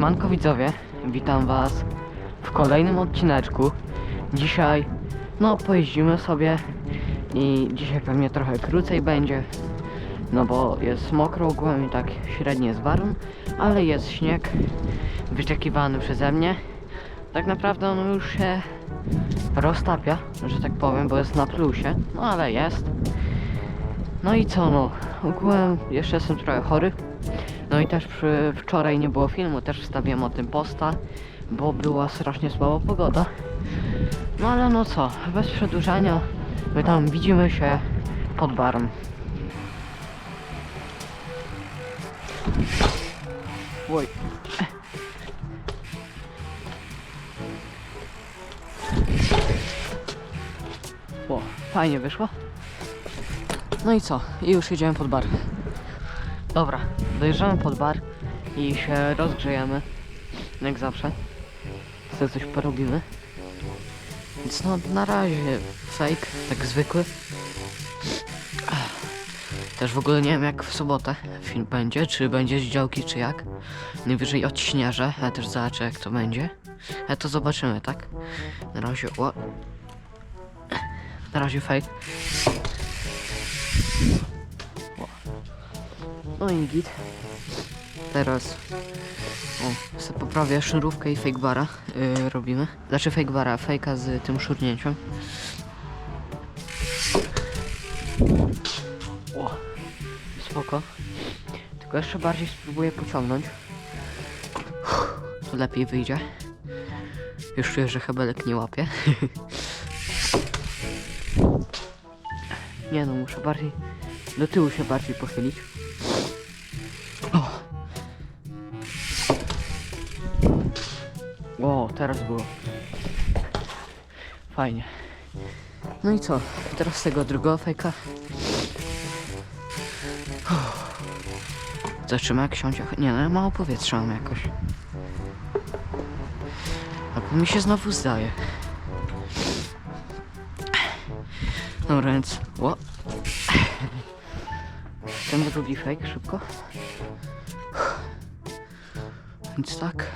Siemanko widzowie, witam was w kolejnym odcineczku. Dzisiaj, no pojeździmy sobie i dzisiaj pewnie trochę krócej będzie, no bo jest mokro ogółem i tak średnie jest warun, ale jest śnieg wyczekiwany przeze mnie. Tak naprawdę on już się roztapia, że tak powiem, bo jest na plusie, no ale jest. No i co no, ogółem jeszcze jestem trochę chory. No i też przy, wczoraj nie było filmu, też wstawiłem o tym posta, bo była strasznie słaba pogoda. No ale no co, bez przedłużania, my tam widzimy się pod barem. Oj. O, fajnie wyszło. No i co? I już jedziemy pod bar. Dobra, dojeżdżamy pod bar i się rozgrzejemy. Jak zawsze. Sobie coś porobimy. Więc no, na razie fake, tak zwykły. Też w ogóle nie wiem jak w sobotę film będzie, czy będzie z działki, czy jak. Najwyżej odśnieżę, ja też zobaczę jak to będzie. Ale to zobaczymy, tak? Na razie, o. Na razie fake. No i git. Teraz o, sobie poprawię szurówkę i fake bara yy, robimy. Znaczy fake bara, fejka z tym szurnięciem. O, spoko. Tylko jeszcze bardziej spróbuję pociągnąć. To lepiej wyjdzie. Już czuję, że hebelek nie łapie. nie no, muszę bardziej do tyłu się bardziej pochylić. Fajnie. No i co? Teraz tego drugiego fejka. Zobaczymy jak siądzie. Nie no, mało powietrza mam jakoś. Albo mi się znowu zdaje. Dobra, więc... O. Ten drugi fake, szybko. Więc tak.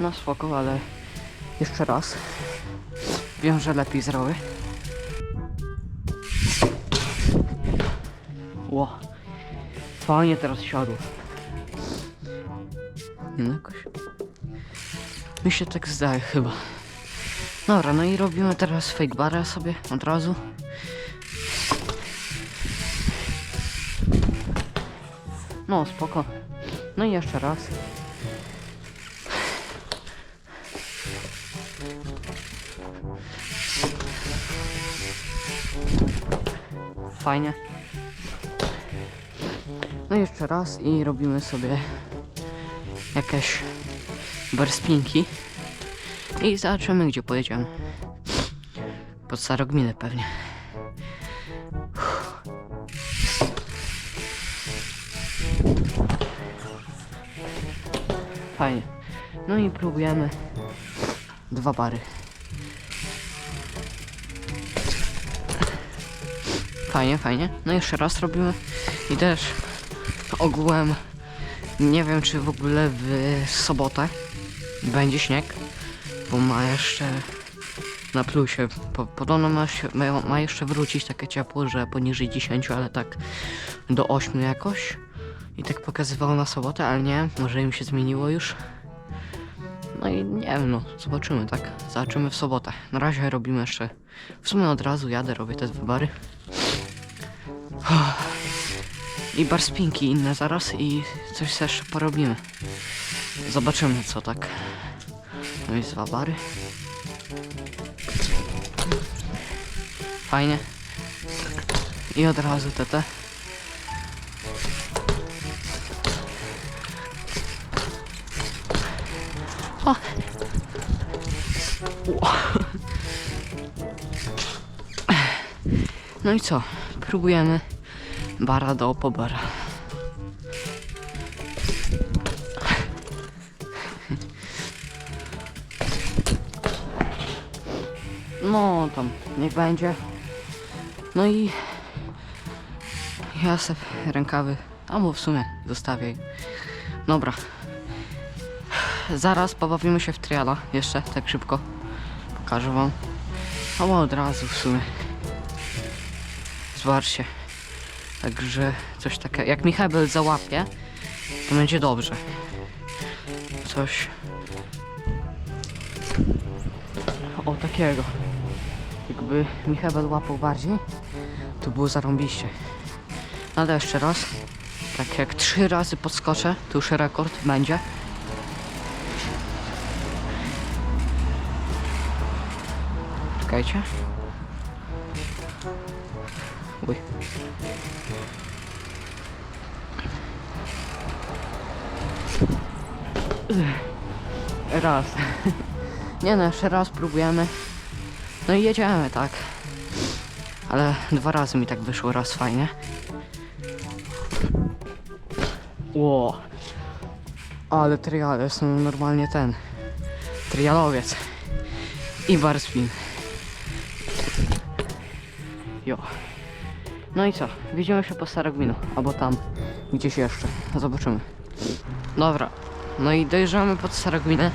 No spoko, ale jeszcze raz. Wiem, że lepiej zrobię. Ło. Fajnie teraz siadło. Nie no jakoś... Mi się tak zdaje chyba. Dobra, no i robimy teraz fake bara sobie od razu. No spoko. No i jeszcze raz. Fajnie. No i jeszcze raz i robimy sobie jakieś barspinki. I zobaczymy gdzie pojedziemy. Pod Starogminę pewnie. Fajnie. No i próbujemy dwa bary. Fajnie, fajnie. No jeszcze raz robimy. I też ogółem nie wiem czy w ogóle w sobotę będzie śnieg, bo ma jeszcze na plusie. Po, podobno ma, się, ma, jeszcze wrócić takie ciepło, że poniżej 10, ale tak do 8 jakoś. I tak pokazywało na sobotę, ale nie, może im się zmieniło już. No i nie wiem, no, zobaczymy, tak? Zobaczymy w sobotę. Na razie robimy jeszcze. W sumie od razu jadę, robię te dwa bary. I bar spinki inne zaraz i coś jeszcze porobimy. Zobaczymy co tak. No i dwa bary. Fajnie. I od razu te. O. Ło. No i co? Próbujemy bara do pobara. No tam, niech będzie. No i Ja se rękawy, albo w sumie zostawię. Dobra. Zaraz pobawimy się w triala, jeszcze tak szybko. Pokażę wam. Albo od razu w sumie. Zobaczcie. Także coś takiego. Jak mi Hebel załapie, to będzie dobrze. Coś. O takiego. Jakby mi Hebel łapał bardziej, to było zarąbiście. No ale jeszcze raz. Tak jak trzy razy podskoczę, to już rekord będzie. Czekajcie. Uj. Raz. Nie no, jeszcze raz próbujemy. No i jedziemy, tak. Ale dwa razy mi tak wyszło, raz fajnie. Ło. Ale triale są normalnie ten. Trialowiec. I bar spin. Jo. No i co? Widzimy się po Starogminu. Albo tam. Gdzieś jeszcze. Zobaczymy. Dobra. No i dojeżdżamy pod Starogminę.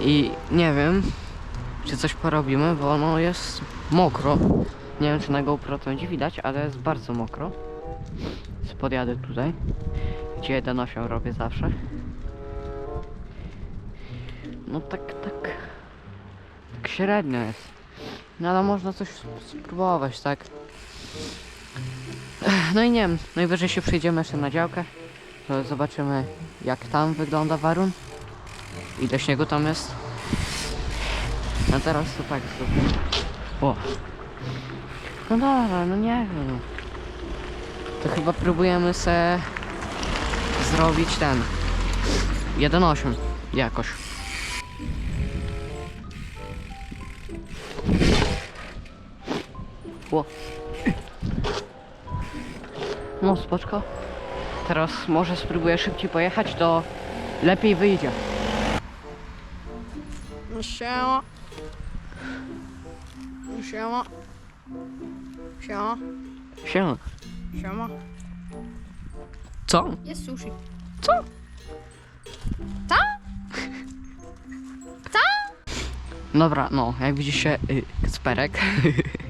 I nie wiem, czy coś porobimy, bo no jest mokro. Nie wiem, czy na GoPro to będzie widać, ale jest bardzo mokro. Podjadę tutaj, gdzie 1.8 robię zawsze. No tak, tak, tak średnio jest. No ale można coś spróbować, tak? No i nie wiem, najwyżej się przyjdziemy jeszcze na działkę. To zobaczymy jak tam wygląda warun. Ile śniegu tam jest. A teraz to tak zrobię. O. No dobra, no nie wiem. no. To chyba próbujemy se zrobić ten 1.8 jakoś. O. No spoczko. Teraz może spróbuję szybciej pojechać, to lepiej wyjdzie. No siema. No siema. Siema. Siema. Siema. Co? Jest sushi. Dobra, no, jak widzicie, y, Kasperek.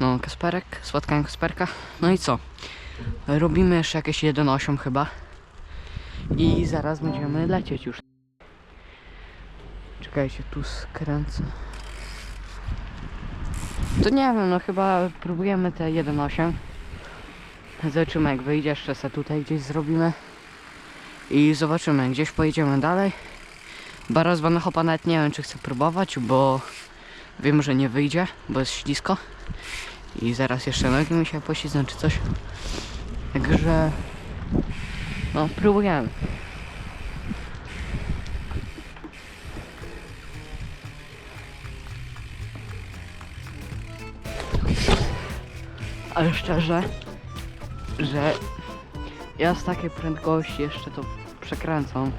no, Kasperek, spotkałem Kasperka. No i co? Robimy jeszcze jakieś 1.8 chyba. I zaraz będziemy lecieć już. Czekajcie, tu skręcę. To nie wiem, no chyba próbujemy te 1.8. Zobaczymy jak wyjdzie, jeszcze se tutaj gdzieś zrobimy. I zobaczymy, gdzieś pojedziemy dalej. Bara z Van Hopa nawet nie wiem czy chcę próbować, bo wiem, że nie wyjdzie, bo jest ślisko. I zaraz jeszcze nogi mi się czy coś. Także no próbujemy. Ale szczerze, że ja z takiej prędkości jeszcze to przekręcam.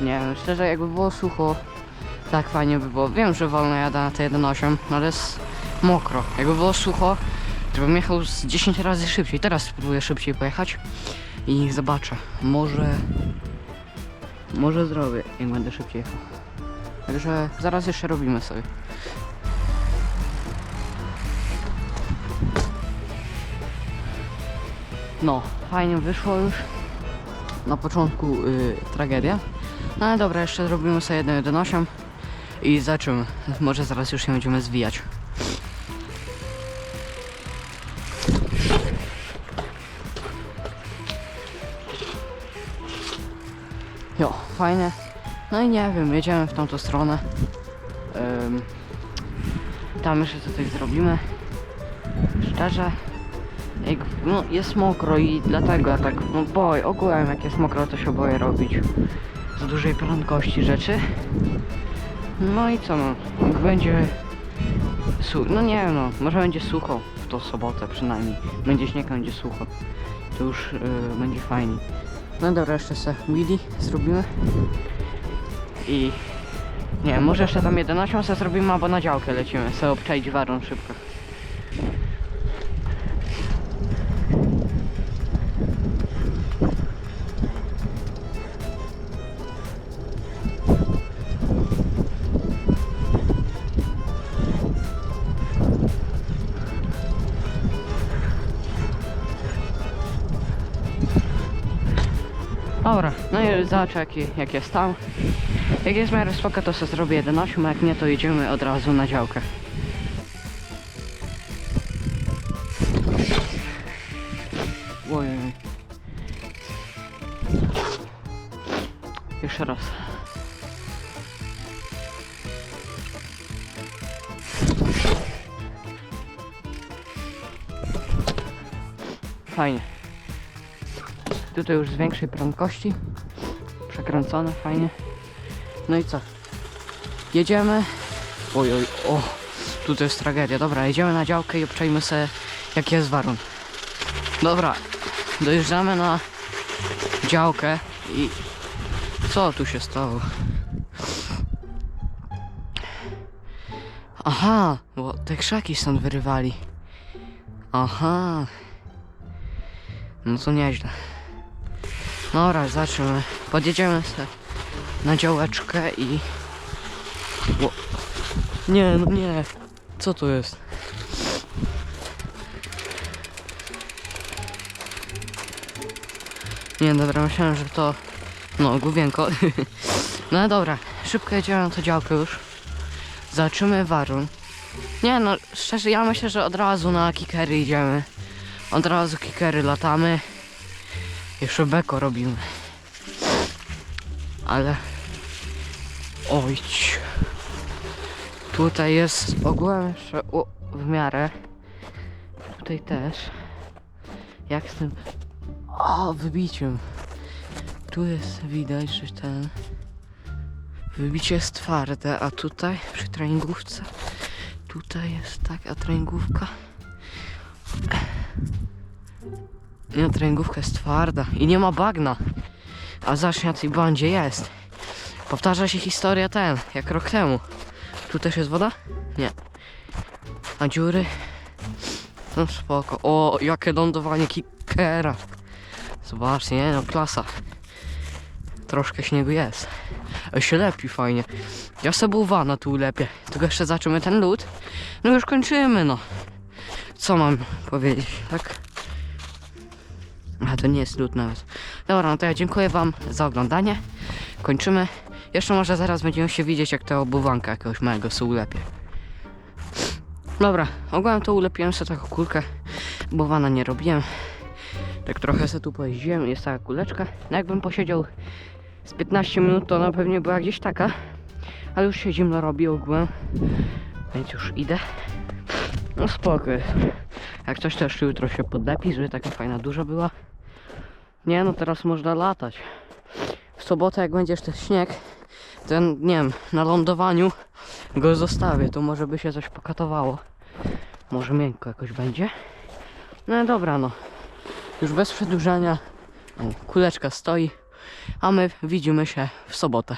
Nie wiem, szczerze jakby było sucho, tak fajnie by było. Wiem, że wolno jada na te 1.8, no ale jest mokro. Jakby było sucho, to bym jechał z 10 razy szybciej. Teraz spróbuję szybciej pojechać i zobaczę. Może... Może zrobię, jak będę szybciej jechał. Także zaraz jeszcze robimy sobie. No, fajnie wyszło już. Na początku y, tragedia. No ale dobra, jeszcze zrobimy sobie 1.1.8 i zobaczymy. Może zaraz już się będziemy zwijać. Fajne. No i nie wiem, jedziemy w tamtą stronę. Ym, tam jeszcze coś zrobimy. Szczerze, jak, no, jest mokro i dlatego ja tak, no boję, ogółem jak jest mokro to się boję robić za dużej prędkości rzeczy. No i co no, jak będzie no nie wiem no, może będzie sucho w tą sobotę przynajmniej. Będzie śnieg, będzie sucho. To już yy, będzie fajnie. No dobra, jeszcze se Willy zrobimy. I nie może jeszcze tam 11 se zrobimy, albo na działkę lecimy, sobie obczaić warun szybko. Dobra, no i zobacz jaki, jak jest tam. Jak jest miarę spoko, to sobie zrobię 11, a jak nie, to jedziemy od razu na działkę. Ojej. Jeszcze raz. Fajnie. Tutaj już z większej prędkości. Przekręcone, fajnie. No i co? Jedziemy. Oj, oj, o. Tutaj jest tragedia. Dobra, jedziemy na działkę i obczajmy sobie jaki jest warun. Dobra, dojeżdżamy na działkę i co tu się stało? Aha, bo te krzaki stąd wyrywali. Aha. No to nieźle. Dobra, zaczniemy. Podjedziemy sobie na działeczkę i... Nie, no nie. Co to jest? Nie, dobra, myślałem, że to... No, główienko. no dobra, szybko jedziemy na to działkę już. Zobaczymy warun. Nie no, szczerze, ja myślę, że od razu na kikery idziemy. Od razu kikery latamy. Jeszcze beko robimy. Ale... Oj. Tutaj jest ogółem jeszcze o, w miarę. Tutaj też. Jak z tym... O, wybiciem. Tu jest widać, że ten... Wybicie jest twarde, a tutaj przy treningówce tutaj jest tak, a treningówka nie, treningówka jest twarda i nie ma bagna. A zobacz na tej bandzie jest. Powtarza się historia ten, jak rok temu. Tu też jest woda? Nie. A dziury? No spoko. O, jakie lądowanie kickera. Zobaczcie, nie no, klasa. Troszkę śniegu jest. A się lepi fajnie. Ja sobie bałwana tu lepiej. Tylko jeszcze zaczniemy ten lód. No już kończymy, no. Co mam powiedzieć, tak? A to nie jest lód nawet. Dobra, no to ja dziękuję wam za oglądanie. Kończymy. Jeszcze może zaraz będziemy się widzieć, jak ta obuwanka jakiegoś małego sobie ulepie. Dobra, ogółem to ulepiłem sobie taką kulkę. Błowana nie robiłem. Tak trochę sobie tu pojeździłem, jest taka kuleczka. No jakbym posiedział z 15 minut, to ona pewnie była gdzieś taka. Ale już się zimno robi ogółem. Więc już idę. No spoko. Jak coś też jutro się podlepi, żeby taka fajna duża była. Nie no, teraz można latać. W sobotę jak będziesz ten śnieg, ten, nie wiem, na lądowaniu go zostawię, to może by się coś pokatowało. Może miękko jakoś będzie. No dobra no. Już bez przedłużania. Kuleczka stoi. A my widzimy się w sobotę.